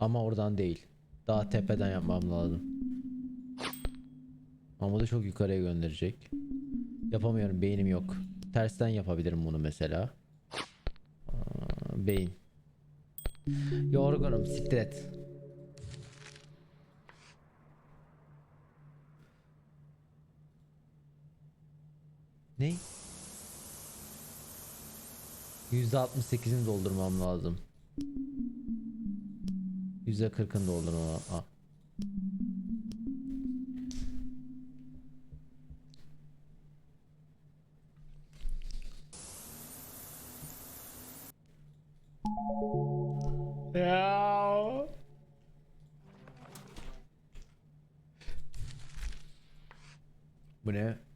Ama oradan değil. Daha tepeden yapmam lazım. Ama da çok yukarıya gönderecek. Yapamıyorum beynim yok. Tersten yapabilirim bunu mesela. Aa, beyin. Yorgunum siktir et. Ne? %68'ini doldurmam lazım. %40'ını doldurmam Aa. Ya. Bu ne?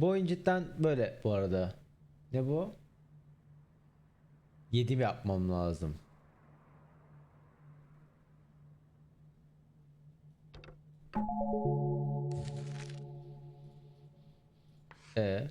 Bu oyun cidden böyle bu arada. Ne bu? 7 mi yapmam lazım? E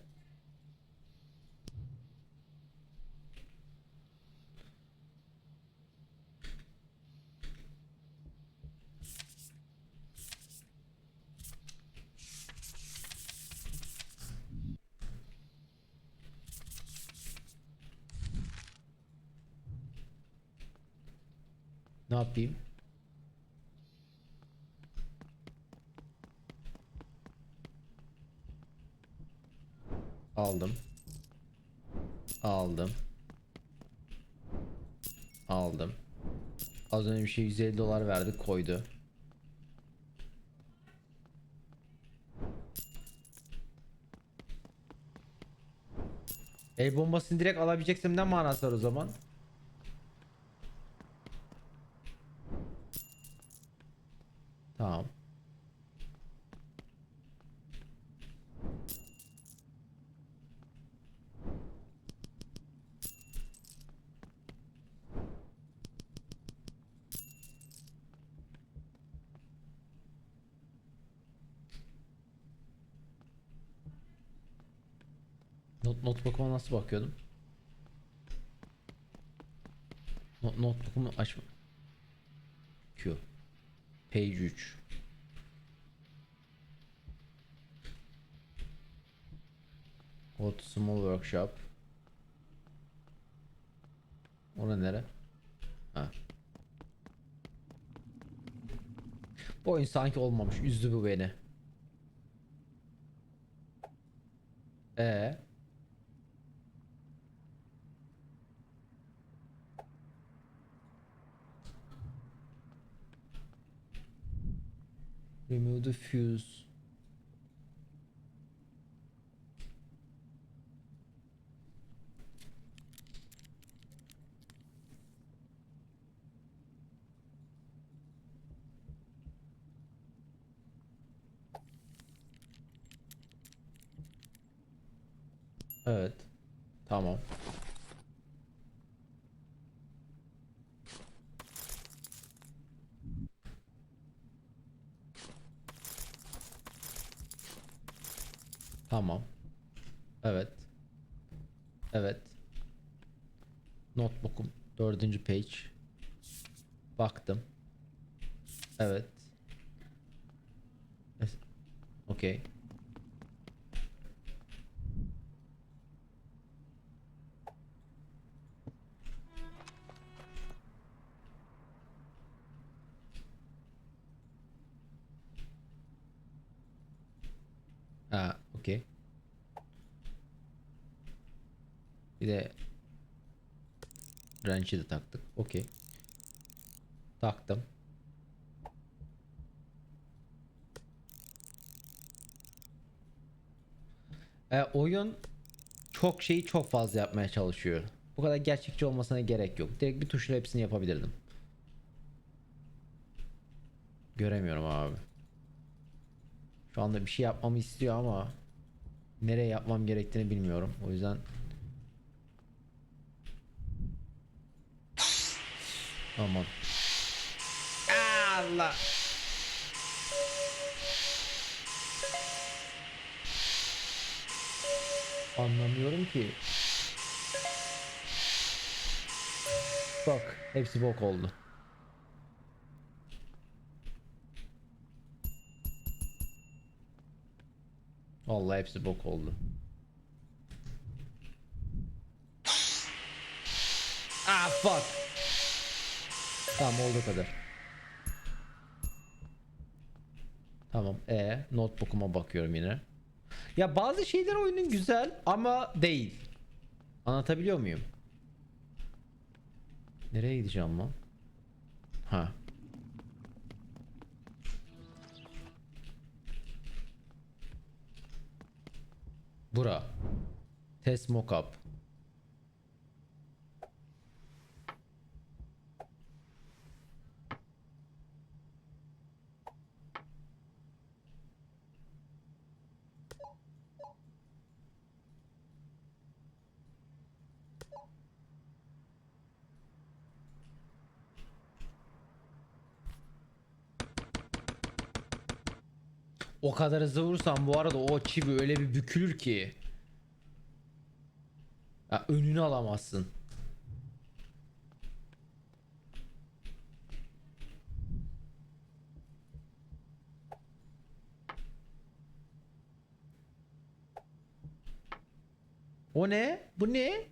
ne yapayım? Aldım. Aldım. Aldım. Az önce bir şey 150 dolar verdi koydu. El bombasını direkt alabileceksem ne manası var o zaman? Tamam. Not notebook'uma nasıl bakıyordum? Not notebook'umu açma. Q. Page 3. Go small workshop. Ona nere? Ha. Bu oyun sanki olmamış. Üzdü bu beni. E Remove the fuse. Evet. Tamam. Tamam. Evet. Evet. Notebook'um. Dördüncü page. Baktım. Evet. Okey. Ha, okey. Bir de wrench'i de taktık. Okey. Taktım. E, oyun çok şeyi çok fazla yapmaya çalışıyor. Bu kadar gerçekçi olmasına gerek yok. Direkt bir tuşla hepsini yapabilirdim. Göremiyorum abi. Şu anda bir şey yapmamı istiyor ama nereye yapmam gerektiğini bilmiyorum. O yüzden Aman. Allah. Anlamıyorum ki. Bak hepsi bok oldu. Vallahi hepsi bok oldu. Ah fuck. Tamam oldu kadar. Tamam. E notebook'uma bakıyorum yine. Ya bazı şeyler oyunun güzel ama değil. Anlatabiliyor muyum? Nereye gideceğim lan? Ha. Bura. Test mockup. O kadar hızlı vurursam bu arada o çivi öyle bir bükülür ki. Ya önünü alamazsın. O ne? Bu ne?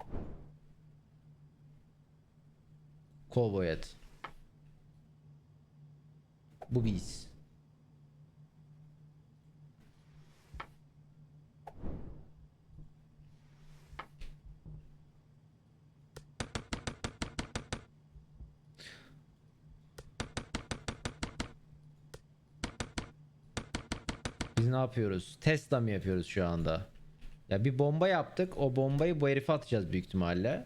Kovboy et. Bu biz. Ne yapıyoruz? Tesla mı yapıyoruz şu anda? Ya bir bomba yaptık. O bombayı bu herife atacağız büyük ihtimalle.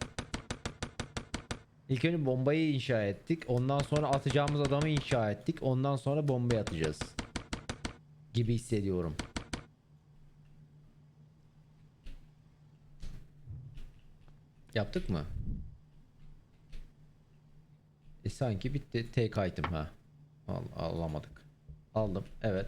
İlk önce bombayı inşa ettik. Ondan sonra atacağımız adamı inşa ettik. Ondan sonra bombayı atacağız. Gibi hissediyorum. Yaptık mı? E sanki bitti. Take item ha. Al, alamadık. Aldım. Evet.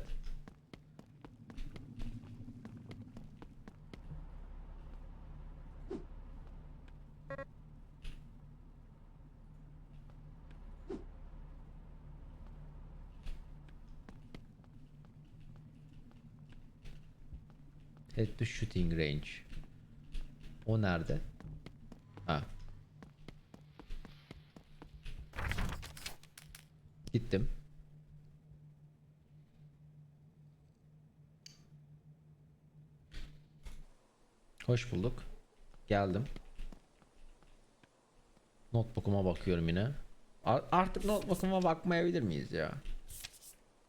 Head to shooting range. O nerede? Ha. Gittim. Hoş bulduk. Geldim. Notebook'uma bakıyorum yine. Ar- artık notebook'uma bakmayabilir miyiz ya?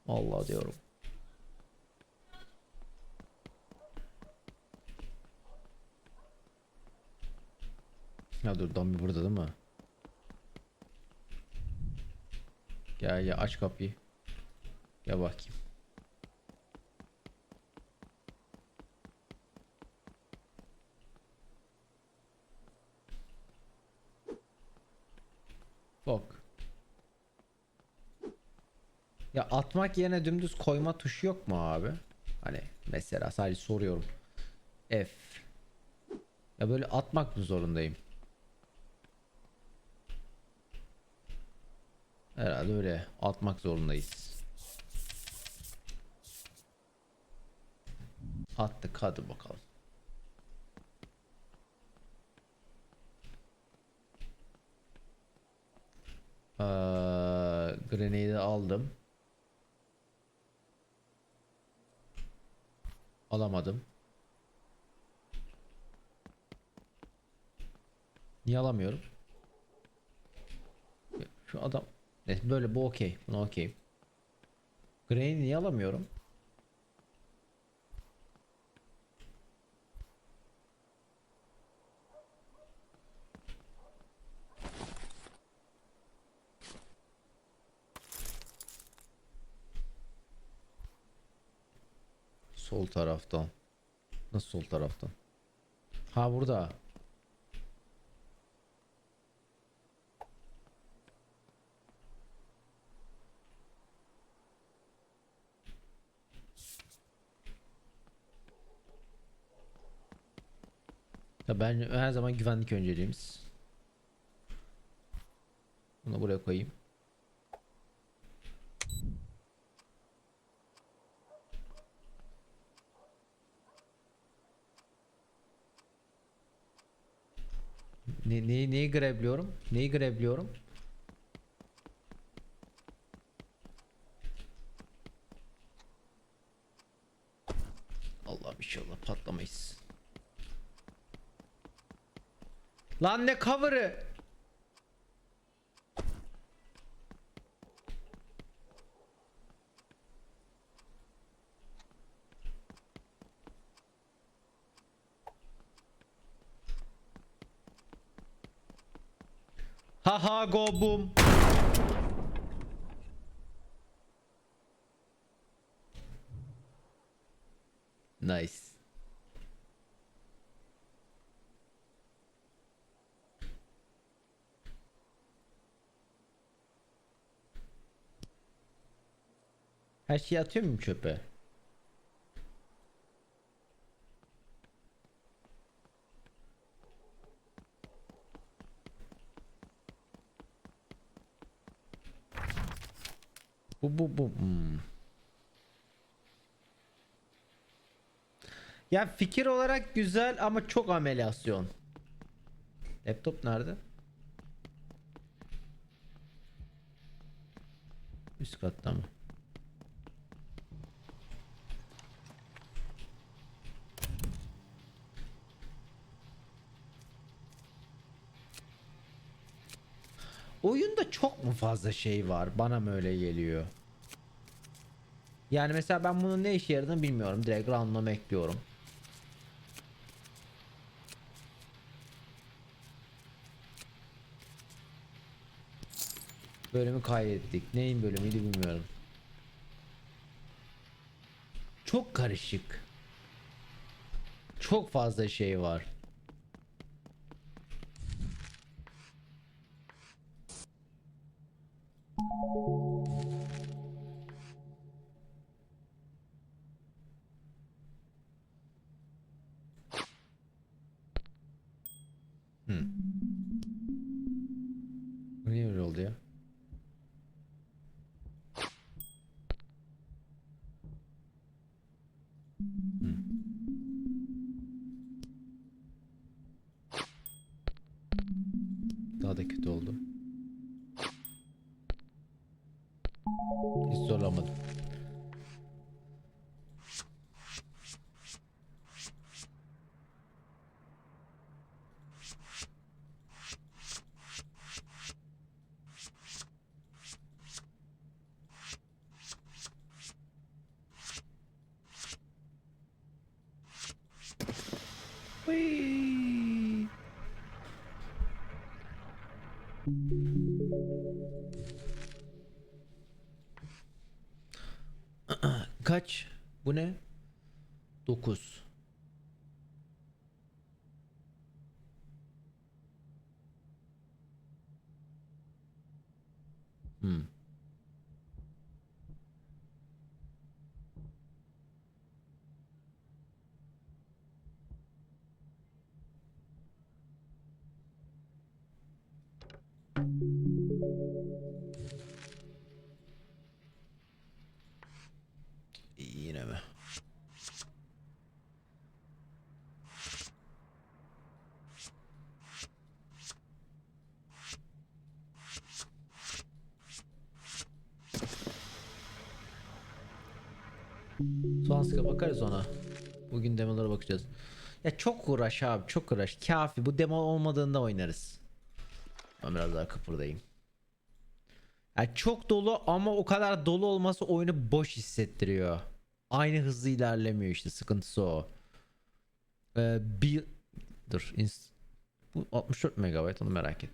Allah diyorum. Ya dur Dombi burada değil mi? Gel ya aç kapıyı. Gel bakayım. Bak. Ya atmak yerine dümdüz koyma tuşu yok mu abi? Hani mesela sadece soruyorum. F. Ya böyle atmak mı zorundayım? Herhalde öyle atmak zorundayız. Attık hadi bakalım. Ee, grenade'i aldım. Alamadım. Niye alamıyorum? Şu adam Neyse böyle bu okey. Buna okey. Grain niye alamıyorum? Sol taraftan. Nasıl sol taraftan? Ha burada. Ya ben her zaman güvenlik önceliğimiz. Bunu buraya koyayım. Ne, neyi, neyi grebliyorum? Neyi grebliyorum? Allah'ım inşallah patlamayız. Lan ne cover'ı? Haha go boom. Nice. Her şeyi atıyor muyum çöpe? Bu bu bu. hmm. Ya fikir olarak güzel ama çok amelasyon. Laptop nerede? Üst katta mı? Oyunda çok mu fazla şey var? Bana mı öyle geliyor? Yani mesela ben bunun ne işe yaradığını bilmiyorum. Direkt random ekliyorum. Bölümü kaydettik. Neyin bölümüydü bilmiyorum. Çok karışık. Çok fazla şey var. Kaç? Bu ne? 9. Sonrasında bakarız ona. Bugün demolara bakacağız. Ya çok uğraş abi çok uğraş. Kafi bu demo olmadığında oynarız. Ben biraz daha kıpırdayım. Yani çok dolu ama o kadar dolu olması oyunu boş hissettiriyor. Aynı hızlı ilerlemiyor işte sıkıntısı o. Ee, bir dur bu 64 MB onu merak ettim.